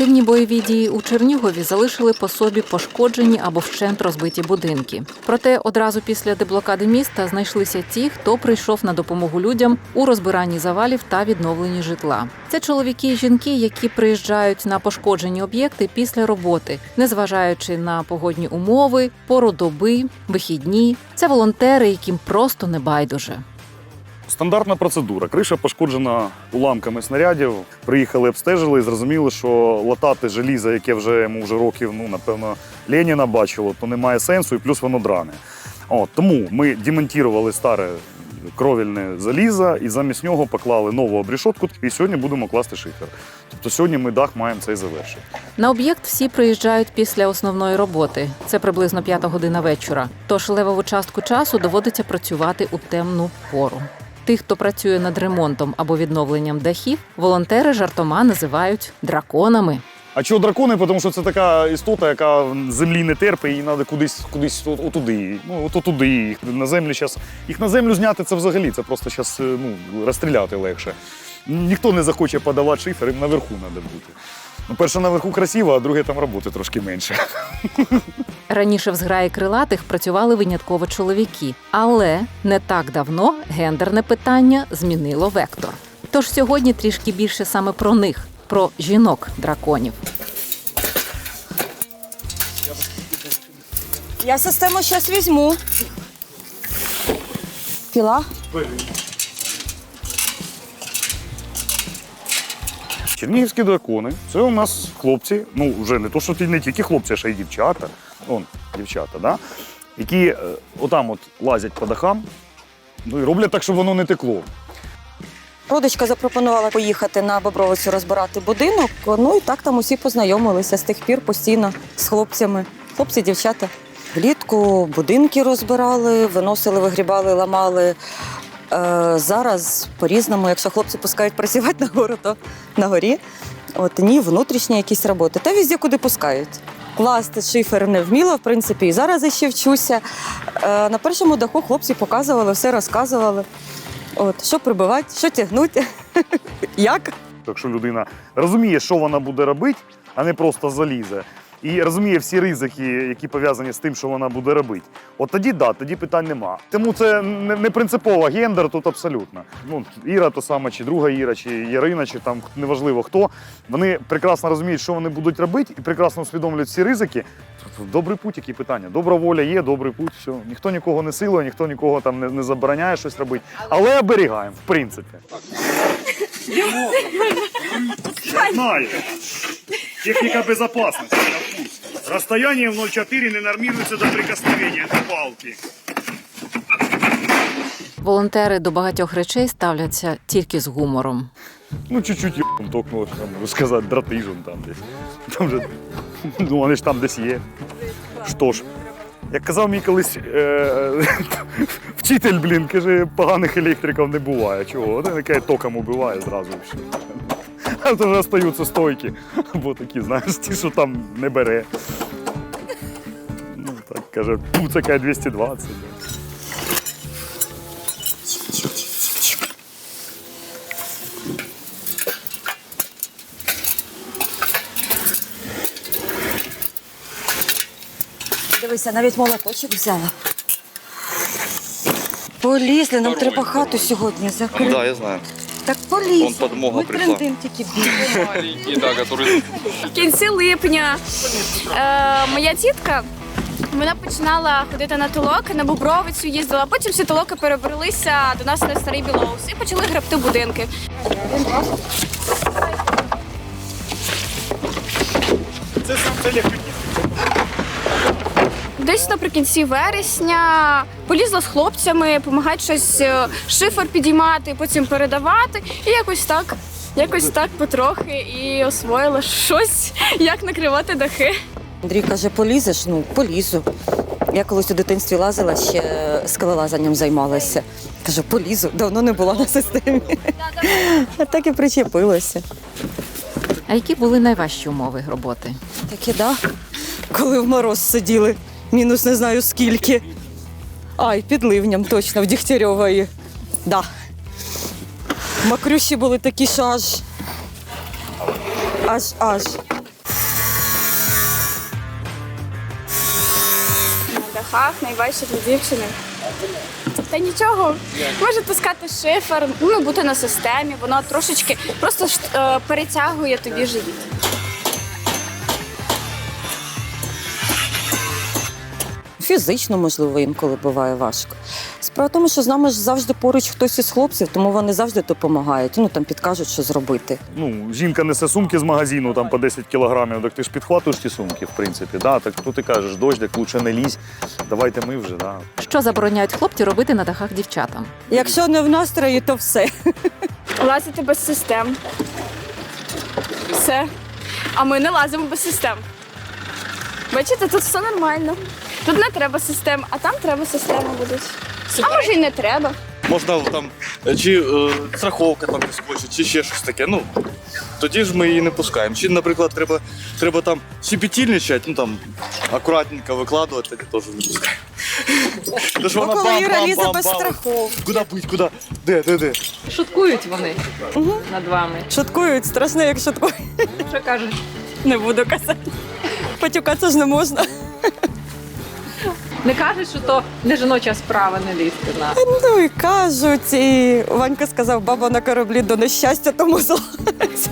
Активні бойові дії у Чернігові залишили по собі пошкоджені або вщент розбиті будинки. Проте одразу після деблокади міста знайшлися ті, хто прийшов на допомогу людям у розбиранні завалів та відновленні житла. Це чоловіки і жінки, які приїжджають на пошкоджені об'єкти після роботи, незважаючи на погодні умови, пору доби, вихідні. Це волонтери, яким просто не байдуже. Стандартна процедура. Криша пошкоджена уламками снарядів. Приїхали, обстежили і зрозуміли, що латати желізо, яке вже йому вже років, ну напевно, Леніна бачило, то немає сенсу, і плюс воно дране. От, тому ми демонтували старе кровільне залізо і замість нього поклали нову обрішотку. І сьогодні будемо класти шифер. Тобто сьогодні ми дах маємо цей завершити. На об'єкт всі приїжджають після основної роботи. Це приблизно п'ята година вечора. Тож левову частку часу доводиться працювати у темну пору. Тих, хто працює над ремонтом або відновленням дахів, волонтери жартома називають драконами. А чого дракони? Тому що це така істота, яка землі не терпить, і треба кудись, кудись от- отуди. Ну, от отуди. Їх на землю щас, їх на землю зняти це взагалі. Це просто зараз ну, розстріляти легше. Ніхто не захоче подавати шифер, їм наверху треба бути. Ну, перше, наверху красиво, а друге там роботи трошки менше. Раніше в зграї крилатих працювали винятково чоловіки, але не так давно гендерне питання змінило вектор. Тож сьогодні трішки більше саме про них, про жінок-драконів. Я систему зараз візьму. Піла. Чернігівські дракони це у нас хлопці, ну вже не то, що не тільки хлопці, а ще й дівчата. Он, дівчата, да? які е, отам от лазять по дахам, ну і роблять так, щоб воно не текло. Родичка запропонувала поїхати на Бобровицю розбирати будинок. Ну і так там усі познайомилися з тих пір постійно з хлопцями. Хлопці, дівчата. Влітку будинки розбирали, виносили, вигрібали, ламали. Е, зараз по-різному, якщо хлопці пускають працювати на гору, то на горі. От ні, внутрішні якісь роботи. Та везде, куди пускають. Класти шифер не вміла, в принципі, і зараз ще вчуся. Е, на першому даху хлопці показували, все розказували. От, що прибивати, що тягнути, як. Якщо людина розуміє, що вона буде робити, а не просто залізе, і розуміє всі ризики, які пов'язані з тим, що вона буде робити, от тоді да, тоді питань нема. Тому це не, не принципово гендер тут абсолютно. Ну, Іра то саме, чи друга Іра, чи Ярина, чи там неважливо хто. Вони прекрасно розуміють, що вони будуть робити, і прекрасно усвідомлюють всі ризики. Добрий путь, які питання. Добра воля є, добрий путь, все. Ніхто нікого не силує, ніхто нікого там не, не забороняє щось робити. Але оберігаємо, в принципі. Знаю. Техника безопасности. на вкус. Расстояние в 0,4 не нормируется до прикосновения до палки. Волонтери до багатьох речей ставляться тільки з гумором. Ну, чуть-чуть ебом токнуло, там, можу сказати, дратижем там десь. Там же, ну, вони ж там десь є. Що ж, як казав мій колись е, вчитель, блін, каже, поганих електриків не буває. Чого? Один яке током убиває зразу. А то вже остаються стойки. Бо такі, знаєш, ті, що там не бере. Ну, так каже, пуцака 220. Дивися, навіть молоточок взяла. Полізли, нам треба хату сьогодні закрити. Да, я знаю. Так полізли. Вон подмога Ми прийшла. трендим тільки бігли. Маленький, да, который... В кінці липня е, моя тітка вона починала ходити на толоки, на Бобровицю їздила, потім всі толоки перебралися до нас на старий Білоус і почали гребти будинки. Це сам це легкий. Десь наприкінці вересня полізла з хлопцями, допомагати щось е, шифер підіймати, потім передавати. І якось так, якось так потрохи і освоїла щось, як накривати дахи. Андрій каже, полізеш? Ну, полізу. Я колись у дитинстві лазила, ще скелелазанням займалася. Кажу, полізу, давно не була на системі. А так і причепилася. А які були найважчі умови роботи? Таке, да. Коли в мороз сиділи, мінус не знаю скільки. Ай, під ливням точно в Дігтярьової. Да. Макрюші були такі, що аж. Аж аж. На дахах найважче для дівчини. Та нічого, може пускати шифер, ну бути на системі, воно трошечки просто е, перетягує тобі живіт. Фізично, можливо, інколи буває важко. Справа в тому, що з нами ж завжди поруч хтось із хлопців, тому вони завжди допомагають. Ну там підкажуть, що зробити. Ну, жінка несе сумки з магазину там по 10 кілограмів, так ти ж підхватуєш ті сумки, в принципі. Да? Так то ти кажеш, дощ, лучше не лізь, давайте ми вже. Да? Що забороняють хлопці робити на дахах дівчатам? Якщо не в настрої, то все. Лазити без систем. Все. А ми не лазимо без систем. Бачите, тут все нормально. Тут не треба систем, а там треба системи будуть. А може й не треба. Можна там чи е, страховка там підскочить, чи ще щось таке. Ну тоді ж ми її не пускаємо. Чи, наприклад, треба, треба там щепетільничати, ну там акуратненько викладувати, тоді теж не пускаємо. Тож вона бам-бам-бам-бам. лізе без страховки. Куди бить, куди? Де, де, де? Шуткують вони над вами. Шуткують, страшно, як шуткують. Що кажуть? Не буду казати. Потюкатися ж не можна. Не кажуть, що то не жіноча справа не лізти на. Ну і кажуть, і Ванька сказав, баба на кораблі до нещастя, тому злазь.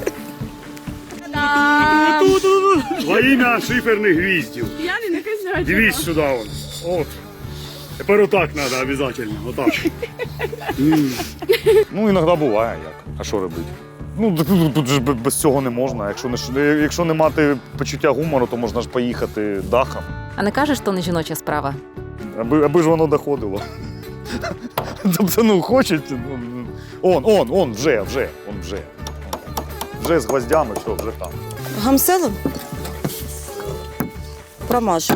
Во ім'я шиферних гвіздів. Я не казати. Дивись сюди. Вон. От. Тепер отак треба обов'язково. Отак. ну, іноді буває як. А що робити? Ну, тут- тут тут ж без цього не можна. Якщо не, якщо не мати почуття гумору, то можна ж поїхати дахом. А не кажеш, що не жіноча справа? Аби, аби ж воно доходило. Тобто, ну, хочуть. ну, Он, он, он, вже, вже, он вже. Вже з гвоздями, все, вже там. Гамселом? Промажу.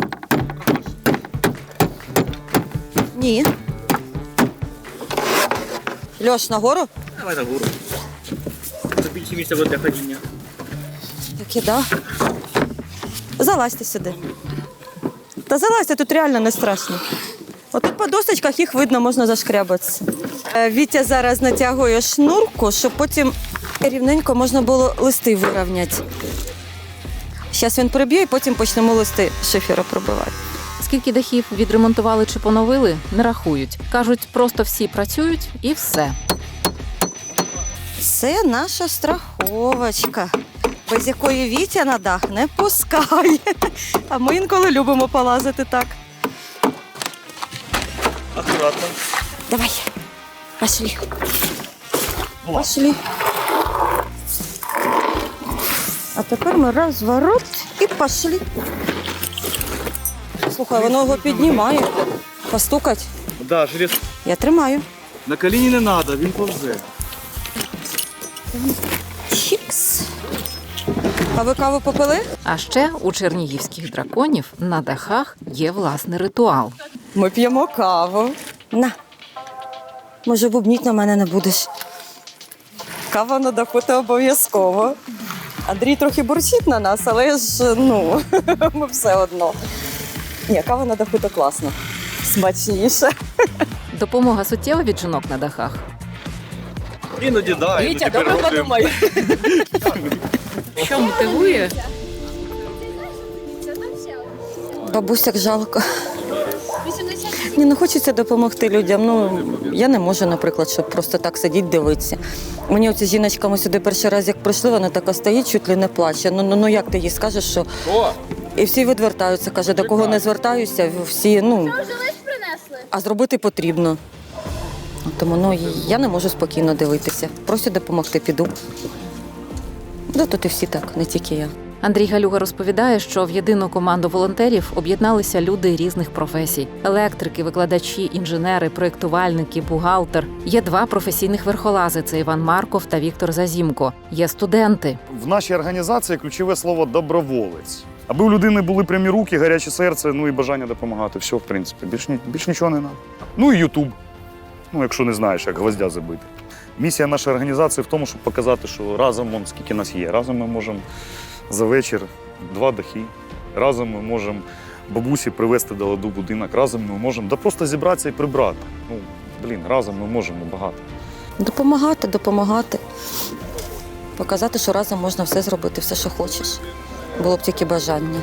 Ні. Льош, нагору? Давай на гору. Це більше місця буде для ходіння. Так і да. Залазьте сюди. Та залазьте, тут реально не страшно. Отут по досочках їх видно, можна зашкрябатися. Е, Вітя зараз натягує шнурку, щоб потім рівненько можна було листи вирівняти. Зараз він приб'є і потім почнемо листи шифера пробивати. Скільки дахів відремонтували чи поновили, не рахують. Кажуть, просто всі працюють і все. Це наша страховочка, без якої Вітя на дах не пускає. А ми інколи любимо полазити так. Акуратно. Давай, пошли. Пошли. А тепер ми розворот і пошли. Слухай, воно його піднімає. Постукать. Да, желез. Я тримаю. На коліні не треба, він повзе. А ви каву попили? А ще у чернігівських драконів на дахах є власний ритуал. Ми п'ємо каву. На. Може, бубніть на мене не будеш. Кава на даху це обов'язково. Андрій трохи бурчить на нас, але ж ну, ми все одно. Ні, кава на даху то класно. Смачніше. Допомога суттєва від жінок на дахах. Іноді да, іноді Вітя, добре переходимо. подумай. Що мотивує? Бабусяк жалко. Ні, ну хочеться допомогти людям. Ну я не можу, наприклад, щоб просто так сидіти, дивитися. Мені оця жіночка ми сюди перший раз, як прийшли, вона така стоїть, чуть ли не плаче. Ну ну, ну як ти їй скажеш, що і всі відвертаються. Каже, до кого не звертаюся, всі ну а зробити потрібно. Тому ну я не можу спокійно дивитися. Просять допомогти, піду. Да, тут і всі так, не тільки я. Андрій Галюга розповідає, що в єдину команду волонтерів об'єдналися люди різних професій: електрики, викладачі, інженери, проєктувальники, бухгалтер. Є два професійних верхолази: це Іван Марков та Віктор Зазімко. Є студенти. В нашій організації ключове слово доброволець. Аби у людини були прямі руки, гаряче серце, ну і бажання допомагати. Все, в принципі. Більш, ні- більш нічого не треба. Ну і Ютуб. Ну, якщо не знаєш, як гвоздя забити. Місія нашої організації в тому, щоб показати, що разом вон, скільки нас є. Разом ми можемо за вечір два дахи. Разом ми можемо бабусі привезти до ладу будинок. Разом ми можемо да просто зібратися і прибрати. Ну, блін, разом ми можемо багато. Допомагати, допомагати. Показати, що разом можна все зробити, все, що хочеш. Було б тільки бажання.